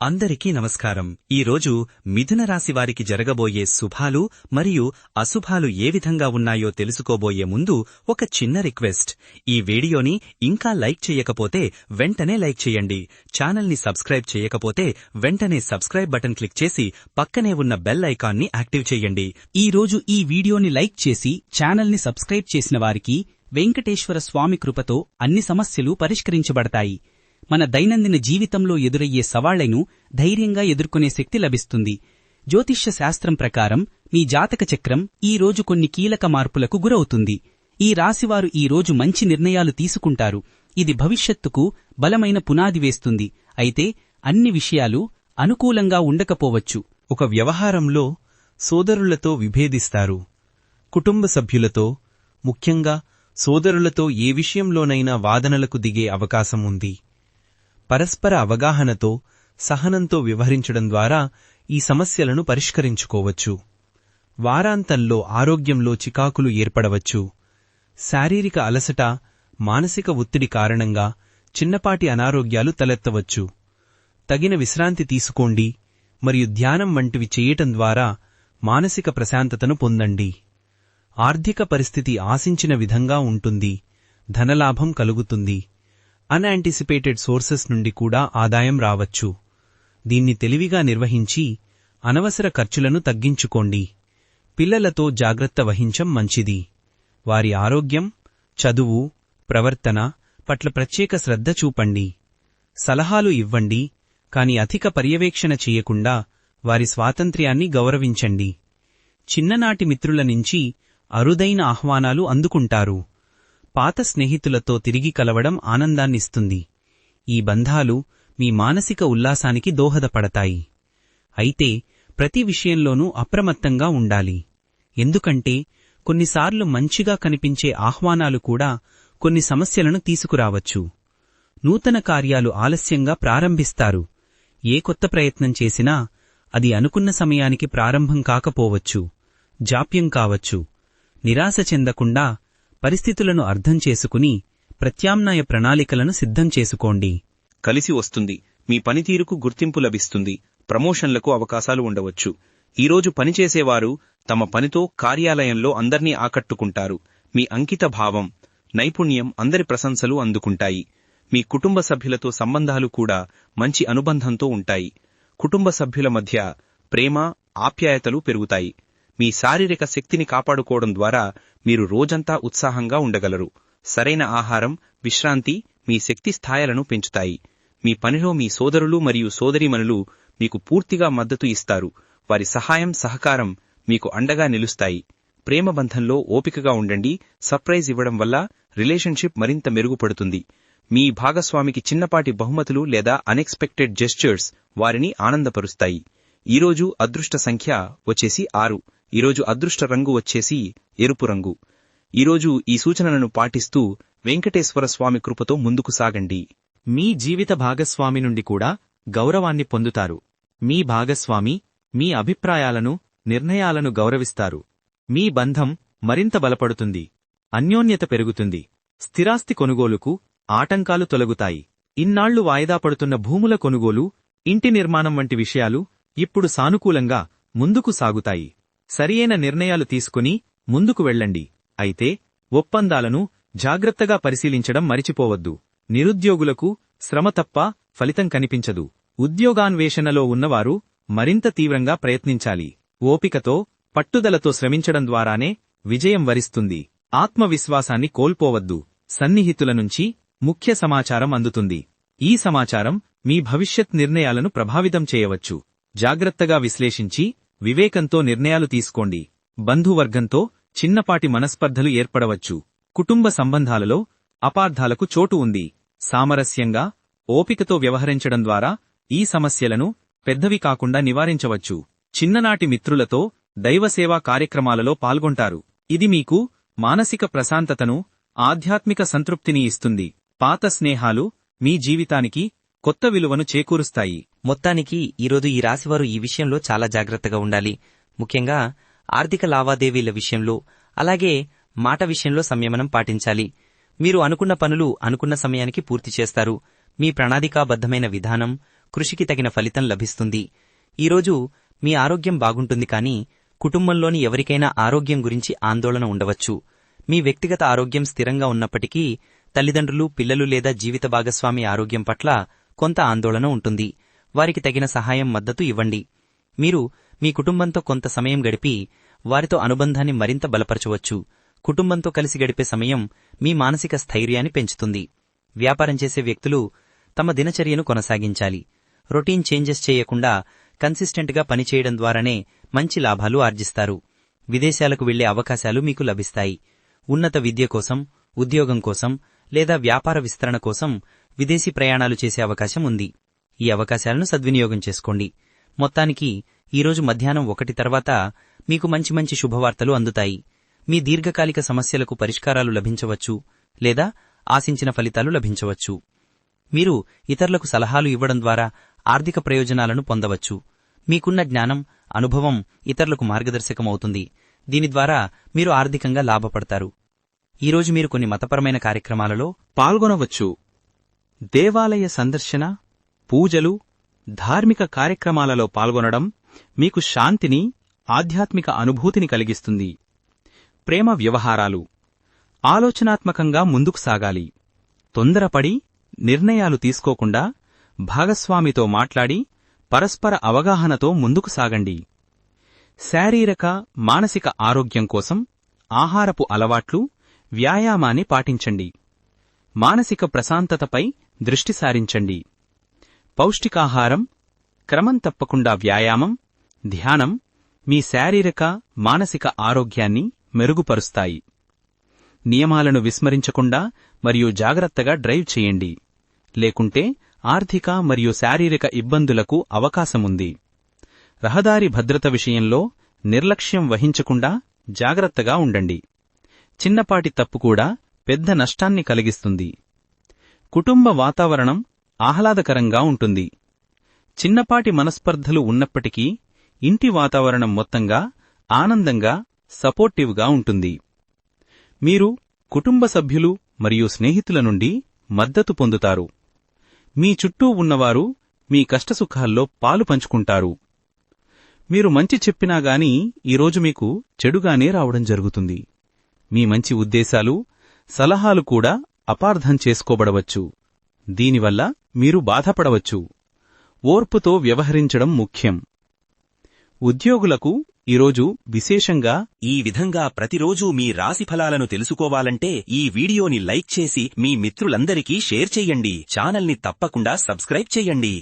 అందరికీ నమస్కారం. ఈరోజు మిథున రాశి వారికి జరగబోయే శుభాలు మరియు అశుభాలు ఏ విధంగా ఉన్నాయో తెలుసుకోబోయే ముందు ఒక చిన్న రిక్వెస్ట్. ఈ వీడియోని ఇంకా లైక్ చేయకపోతే వెంటనే లైక్ చేయండి. ఛానల్ని సబ్స్క్రైబ్ చేయకపోతే వెంటనే సబ్స్క్రైబ్ బటన్ క్లిక్ చేసి పక్కనే ఉన్న బెల్ ఐకాన్ని యాక్టివ్ చేయండి. ఈ రోజు ఈ వీడియోని లైక్ చేసి ఛానల్ని సబ్స్క్రైబ్ చేసిన వారికి వెంకటేశ్వర స్వామి కృపతో అన్ని సమస్యలు పరిష్కరించబడతాయి. మన దైనందిన జీవితంలో ఎదురయ్యే సవాళ్ళను ధైర్యంగా ఎదుర్కొనే శక్తి లభిస్తుంది. జ్యోతిష్య శాస్త్రం ప్రకారం మీ జాతక చక్రం ఈ రోజు కొన్ని కీలక మార్పులకు గురవుతుంది. ఈ రాశివారు ఈ రోజు మంచి నిర్ణయాలు తీసుకుంటారు. ఇది భవిష్యత్తుకు బలమైన పునాది వేస్తుంది. అయితే అన్ని విషయాలు అనుకూలంగా ఉండకపోవచ్చు. ఒక వ్యవహారంలో సోదరులతో విభేదిస్తారు. కుటుంబ సభ్యులతో ముఖ్యంగా సోదరులతో ఏ విషయంలోనైనా వాదనలకు దిగే అవకాశం ఉంది. పరస్పర అవగాహనతో సహనంతో వ్యవహరించడం ద్వారా ఈ సమస్యలను పరిష్కరించుకోవచ్చు. వారాంతంలో ఆరోగ్యంలో చికాకులు ఏర్పడవచ్చు. శారీరక అలసట మానసిక ఒత్తిడి కారణంగా చిన్నపాటి అనారోగ్యాలు తలెత్తవచ్చు. తగిన విశ్రాంతి తీసుకోండి మరియు ధ్యానం వంటివి చేయటం ద్వారా మానసిక ప్రశాంతతను పొందండి. ఆర్థిక పరిస్థితి ఆశించిన విధంగా ఉంటుంది. ధనలాభం కలుగుతుంది. అన్యాంటిసిపేటెడ్ సోర్సెస్ నుండి కూడా ఆదాయం రావచ్చు. దీన్ని తెలివిగా నిర్వహించి అనవసర ఖర్చులను తగ్గించుకోండి. పిల్లలతో జాగ్రత్త వహించం మంచిది. వారి ఆరోగ్యం చదువు ప్రవర్తన పట్ల ప్రత్యేక శ్రద్ధ చూపండి. సలహాలు ఇవ్వండి కాని అధిక పర్యవేక్షణ చేయకుండా వారి స్వాతంత్ర్యాన్ని గౌరవించండి. చిన్ననాటి మిత్రుల నుంచి అరుదైన ఆహ్వానాలు అందుకుంటారు. పాత స్నేహితులతో తిరిగి కలవడం ఆనందాన్నిస్తుంది. ఈ బంధాలు మీ మానసిక ఉల్లాసానికి దోహదపడతాయి. అయితే ప్రతి విషయంలోనూ అప్రమత్తంగా ఉండాలి. ఎందుకంటే కొన్నిసార్లు మంచిగా కనిపించే ఆహ్వానాలు కూడా కొన్ని సమస్యలను తీసుకురావచ్చు. నూతన కార్యాలు ఆలస్యంగా ప్రారంభిస్తారు. ఏ కొత్త ప్రయత్నం చేసినా అది అనుకున్న సమయానికి ప్రారంభం కాకపోవచ్చు. జాప్యం కావచ్చు. నిరాశ చెందకుండా పరిస్థితులను అర్థం చేసుకుని ప్రత్యామ్నాయ ప్రణాళికలను సిద్ధం చేసుకోండి. కలిసి వస్తుంది. మీ పనితీరుకు గుర్తింపు లభిస్తుంది. ప్రమోషన్లకు అవకాశాలు ఉండవచ్చు. ఈరోజు పనిచేసేవారు తమ పనితో కార్యాలయంలో అందర్నీ ఆకట్టుకుంటారు. మీ అంకిత భావం నైపుణ్యం అందరి ప్రశంసలు అందుకుంటాయి. మీ కుటుంబ సభ్యులతో సంబంధాలు కూడా మంచి అనుబంధంతో ఉంటాయి. కుటుంబ సభ్యుల మధ్య ప్రేమ ఆప్యాయతలు పెరుగుతాయి. మీ శారీరక శక్తిని కాపాడుకోవడం ద్వారా మీరు రోజంతా ఉత్సాహంగా ఉండగలరు. సరైన ఆహారం విశ్రాంతి మీ శక్తి స్థాయిలను పెంచుతాయి. మీ పనిలో మీ సోదరులు మరియు సోదరీమణులు మీకు పూర్తిగా మద్దతు ఇస్తారు. వారి సహాయం సహకారం మీకు అండగా నిలుస్తాయి. ప్రేమ బంధంలో ఓపికగా ఉండండి. సర్ప్రైజ్ ఇవ్వడం వల్ల రిలేషన్షిప్ మరింత మెరుగుపడుతుంది. మీ భాగస్వామికి చిన్నపాటి బహుమతులు లేదా అన్ఎక్స్పెక్టెడ్ జెస్చర్స్ వారిని ఆనందపరుస్తాయి. ఈరోజు అదృష్ట సంఖ్య వచ్చేసి ఆరు. ఈరోజు అదృష్ట రంగు వచ్చేసి ఎరుపు రంగు. ఈరోజు ఈ సూచనలను పాటిస్తూ వెంకటేశ్వర స్వామి కృపతో ముందుకు సాగండి. మీ జీవిత భాగస్వామి నుండి కూడా గౌరవాన్ని పొందుతారు. మీ భాగస్వామి మీ అభిప్రాయాలను నిర్ణయాలను గౌరవిస్తారు. మీ బంధం మరింత బలపడుతుంది. అన్యోన్యత పెరుగుతుంది. స్థిరాస్తి కొనుగోలుకు ఆటంకాలు తొలగుతాయి. ఇన్నాళ్ళు వాయిదా పడుతున్న భూముల కొనుగోలు ఇంటి నిర్మాణం వంటి విషయాలు ఇప్పుడు సానుకూలంగా ముందుకు సాగుతాయి. సరియైన నిర్ణయాలు తీసుకుని ముందుకు వెళ్ళండి. అయితే ఒప్పందాలను జాగ్రత్తగా పరిశీలించడం మరిచిపోవద్దు. నిరుద్యోగులకు శ్రమ తప్ప ఫలితం కనిపించదు. ఉద్యోగాన్వేషణలో ఉన్నవారు మరింత తీవ్రంగా ప్రయత్నించాలి. ఓపికతో పట్టుదలతో శ్రమించడం ద్వారానే విజయం వరిస్తుంది. ఆత్మవిశ్వాసాన్ని కోల్పోవద్దు. సన్నిహితుల నుంచి ముఖ్య సమాచారం అందుతుంది. ఈ సమాచారం మీ భవిష్యత్ నిర్ణయాలను ప్రభావితం చేయవచ్చు. జాగ్రత్తగా విశ్లేషించి వివేకంతో నిర్ణయాలు తీసుకోండి. బంధువర్గంతో చిన్నపాటి మనస్పర్ధలు ఏర్పడవచ్చు. కుటుంబ సంబంధాలలో అపార్థాలకు చోటు ఉంది. సామరస్యంగా ఓపికతో వ్యవహరించడం ద్వారా ఈ సమస్యలను పెద్దవి కాకుండా నివారించవచ్చు. చిన్ననాటి మిత్రులతో దైవసేవా కార్యక్రమాలలో పాల్గొంటారు. ఇది మీకు మానసిక ప్రశాంతతను ఆధ్యాత్మిక సంతృప్తిని ఇస్తుంది. పాత స్నేహాలు మీ జీవితానికి కొత్త విలువను చేకూరుస్తాయి. మొత్తానికి ఈరోజు ఈ రాశివారు ఈ విషయంలో చాలా జాగ్రత్తగా ఉండాలి. ముఖ్యంగా ఆర్థిక లావాదేవీల విషయంలో అలాగే మాట విషయంలో సంయమనం పాటించాలి. మీరు అనుకున్న పనులు అనుకున్న సమయానికి పూర్తి చేస్తారు. మీ ప్రణాళికాబద్ధమైన విధానం కృషికి తగిన ఫలితం లభిస్తుంది. ఈరోజు మీ ఆరోగ్యం బాగుంటుంది కానీ కుటుంబంలోని ఎవరికైనా ఆరోగ్యం గురించి ఆందోళన ఉండవచ్చు. మీ వ్యక్తిగత ఆరోగ్యం స్థిరంగా ఉన్నప్పటికీ తల్లిదండ్రులు పిల్లలు లేదా జీవిత భాగస్వామి ఆరోగ్యం పట్ల కొంత ఆందోళన ఉంటుంది. వారికి తగిన సహాయం మద్దతు ఇవ్వండి. మీరు మీ కుటుంబంతో కొంత సమయం గడిపి వారితో అనుబంధాన్ని మరింత బలపరచవచ్చు. కుటుంబంతో కలిసి గడిపే సమయం మీ మానసిక స్థైర్యాన్ని పెంచుతుంది. వ్యాపారం చేసే వ్యక్తులు తమ దినచర్యను కొనసాగించాలి. రొటీన్ చేంజెస్ చేయకుండా కన్సిస్టెంట్గా పనిచేయడం ద్వారానే మంచి లాభాలు ఆర్జిస్తారు. విదేశాలకు వెళ్ళే అవకాశాలు మీకు లభిస్తాయి. ఉన్నత విద్య కోసం ఉద్యోగం కోసం లేదా వ్యాపార విస్తరణ కోసం విదేశీ ప్రయాణాలు చేసే అవకాశం ఉంది. ఈ అవకాశాలను సద్వినియోగం చేసుకోండి. మొత్తానికి ఈరోజు మధ్యాహ్నం ఒకటి తర్వాత మీకు మంచి మంచి శుభవార్తలు అందుతాయి. మీ దీర్ఘకాలిక సమస్యలకు పరిష్కారాలు లభించవచ్చు లేదా ఆశించిన ఫలితాలు లభించవచ్చు. మీరు ఇతరులకు సలహాలు ఇవ్వడం ద్వారా ఆర్థిక ప్రయోజనాలను పొందవచ్చు. మీకున్న జ్ఞానం అనుభవం ఇతరులకు మార్గదర్శకమవుతుంది. దీని ద్వారా మీరు ఆర్థికంగా లాభపడతారు. ఈరోజు మీరు కొన్ని మతపరమైన కార్యక్రమాలలో పాల్గొనవచ్చు. దేవాలయ సందర్శన పూజలు ధార్మిక కార్యక్రమాలలో పాల్గొనడం మీకు శాంతిని ఆధ్యాత్మిక అనుభూతిని కలిగిస్తుంది. ప్రేమ వ్యవహారాలు. ఆలోచనాత్మకంగా ముందుకు సాగాలి. తొందరపడి నిర్ణయాలు తీసుకోకుండా భాగస్వామితో మాట్లాడి పరస్పర అవగాహనతో ముందుకు సాగండి. శారీరక మానసిక ఆరోగ్యం కోసం ఆహారపు అలవాట్లు వ్యాయామాన్ని పాటించండి. మానసిక ప్రశాంతతపై దృష్టి సారించండి. పౌష్టికాహారం క్రమం తప్పకుండా వ్యాయామం ధ్యానం మీ శారీరక మానసిక ఆరోగ్యాన్ని మెరుగుపరుస్తాయి. నియమాలను విస్మరించకుండా మరియు జాగ్రత్తగా డ్రైవ్ చేయండి. లేకుంటే ఆర్థిక మరియు శారీరక ఇబ్బందులకు అవకాశముంది. రహదారి భద్రత విషయంలో నిర్లక్ష్యం వహించకుండా జాగ్రత్తగా ఉండండి. చిన్నపాటి తప్పు కూడా పెద్ద నష్టాన్ని కలిగిస్తుంది. కుటుంబ వాతావరణం ఆహ్లాదకరంగా ఉంటుంది. చిన్నపాటి మనస్పర్ధలు ఉన్నప్పటికీ ఇంటి వాతావరణం మొత్తంగా ఆనందంగా సపోర్టివ్గా ఉంటుంది. మీరు కుటుంబ సభ్యులు మరియు స్నేహితుల నుండి మద్దతు పొందుతారు. మీ చుట్టూ ఉన్నవారు మీ కష్టసుఖాల్లో పాలు పంచుకుంటారు. మీరు మంచి చెప్పినా గాని ఈరోజు మీకు చెడుగానే రావడం జరుగుతుంది. మీ మంచి ఉద్దేశాలు సలహాలు కూడా అపార్థం చేసుకోబడవచ్చు. దీనివల్ల మీరు బాధపడవచ్చు. ఓర్పుతో వ్యవహరించడం ముఖ్యం. ఉద్యోగులకు ఈరోజు విశేషంగా ఈ విధంగా ప్రతిరోజూ మీ రాశి ఫలాలను తెలుసుకోవాలంటే ఈ వీడియోని లైక్ చేసి మీ మిత్రులందరికీ షేర్ చెయ్యండి ఛానల్ని తప్పకుండా సబ్స్క్రైబ్ చెయ్యండి